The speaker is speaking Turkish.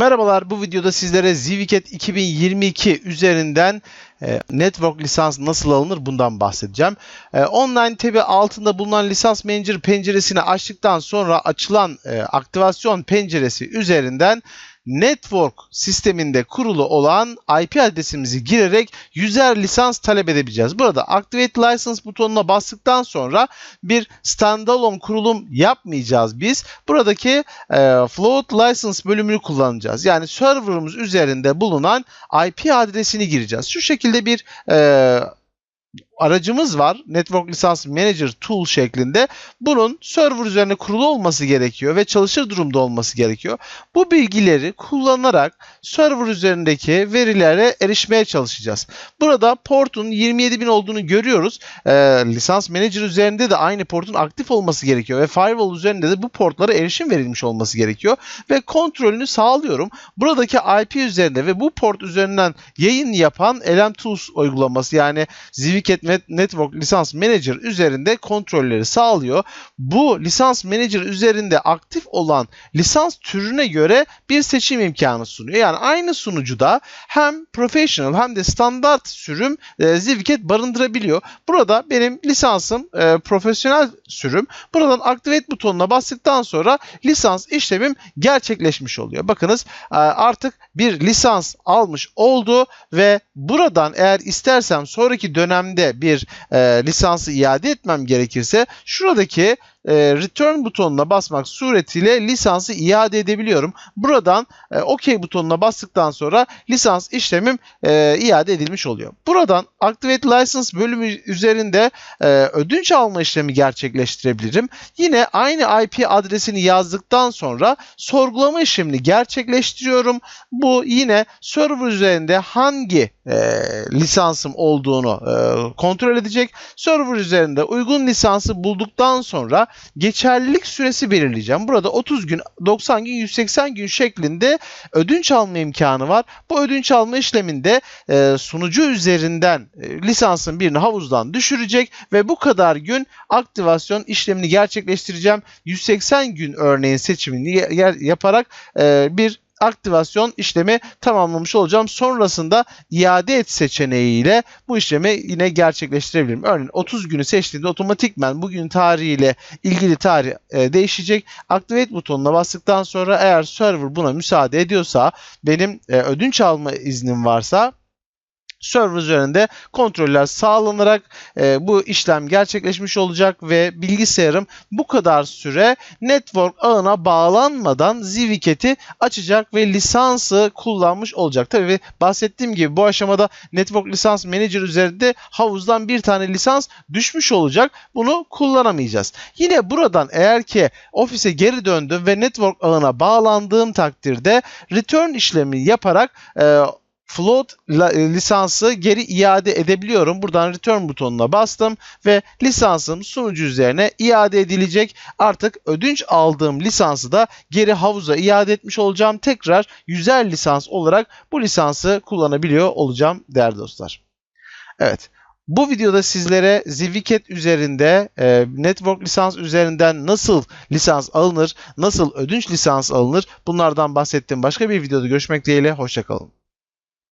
Merhabalar, bu videoda sizlere Zwicket 2022 üzerinden e, network lisans nasıl alınır bundan bahsedeceğim. E, online tabi altında bulunan lisans manager penceresini açtıktan sonra açılan e, aktivasyon penceresi üzerinden network sisteminde kurulu olan IP adresimizi girerek user lisans talep edebileceğiz. Burada Activate License butonuna bastıktan sonra bir standalone kurulum yapmayacağız biz. Buradaki e, Float License bölümünü kullanacağız. Yani serverımız üzerinde bulunan IP adresini gireceğiz. Şu şekilde bir e, aracımız var. Network Lisans Manager Tool şeklinde. Bunun server üzerine kurulu olması gerekiyor ve çalışır durumda olması gerekiyor. Bu bilgileri kullanarak server üzerindeki verilere erişmeye çalışacağız. Burada portun 27.000 olduğunu görüyoruz. Ee, Lisans Manager üzerinde de aynı portun aktif olması gerekiyor ve Firewall üzerinde de bu portlara erişim verilmiş olması gerekiyor ve kontrolünü sağlıyorum. Buradaki IP üzerinde ve bu port üzerinden yayın yapan LM Tools uygulaması yani Network Lisans Manager üzerinde kontrolleri sağlıyor. Bu lisans manager üzerinde aktif olan lisans türüne göre bir seçim imkanı sunuyor. Yani aynı sunucuda hem professional hem de standart sürüm e, Zwicket barındırabiliyor. Burada benim lisansım e, profesyonel sürüm. Buradan Activate butonuna bastıktan sonra lisans işlemim gerçekleşmiş oluyor. Bakınız e, artık bir lisans almış oldu ve buradan eğer istersem sonraki dönemde bir e, lisansı iade etmem gerekirse şuradaki e, return butonuna basmak suretiyle lisansı iade edebiliyorum. Buradan e, OK butonuna bastıktan sonra lisans işlemim e, iade edilmiş oluyor. Buradan Activate License bölümü üzerinde e, ödünç alma işlemi gerçekleştirebilirim. Yine aynı IP adresini yazdıktan sonra sorgulama işlemini gerçekleştiriyorum. Bu yine server üzerinde hangi e, lisansım olduğunu e, kontrol edecek. Server üzerinde uygun lisansı bulduktan sonra geçerlilik süresi belirleyeceğim. Burada 30 gün, 90 gün, 180 gün şeklinde ödünç alma imkanı var. Bu ödünç alma işleminde e, sunucu üzerinden e, lisansın birini havuzdan düşürecek ve bu kadar gün aktivasyon işlemini gerçekleştireceğim. 180 gün örneğin seçimini yaparak e, bir aktivasyon işlemi tamamlamış olacağım. Sonrasında iade et seçeneğiyle bu işlemi yine gerçekleştirebilirim. Örneğin 30 günü seçtiğimde otomatikmen bugün tarihiyle ilgili tarih e, değişecek. Activate butonuna bastıktan sonra eğer server buna müsaade ediyorsa benim e, ödünç alma iznim varsa server üzerinde kontroller sağlanarak e, bu işlem gerçekleşmiş olacak ve bilgisayarım bu kadar süre network ağına bağlanmadan Zwicket'i açacak ve lisansı kullanmış olacak. Tabii bahsettiğim gibi bu aşamada Network Lisans Manager üzerinde havuzdan bir tane lisans düşmüş olacak. Bunu kullanamayacağız. Yine buradan eğer ki ofise geri döndüm ve network ağına bağlandığım takdirde return işlemi yaparak e, float e, lisansı geri iade edebiliyorum. Buradan return butonuna bastım ve lisansım sunucu üzerine iade edilecek. Artık ödünç aldığım lisansı da geri havuza iade etmiş olacağım. Tekrar yüzer lisans olarak bu lisansı kullanabiliyor olacağım değerli dostlar. Evet. Bu videoda sizlere Zwicket üzerinde e, network lisans üzerinden nasıl lisans alınır, nasıl ödünç lisans alınır bunlardan bahsettiğim başka bir videoda görüşmek dileğiyle. Hoşçakalın.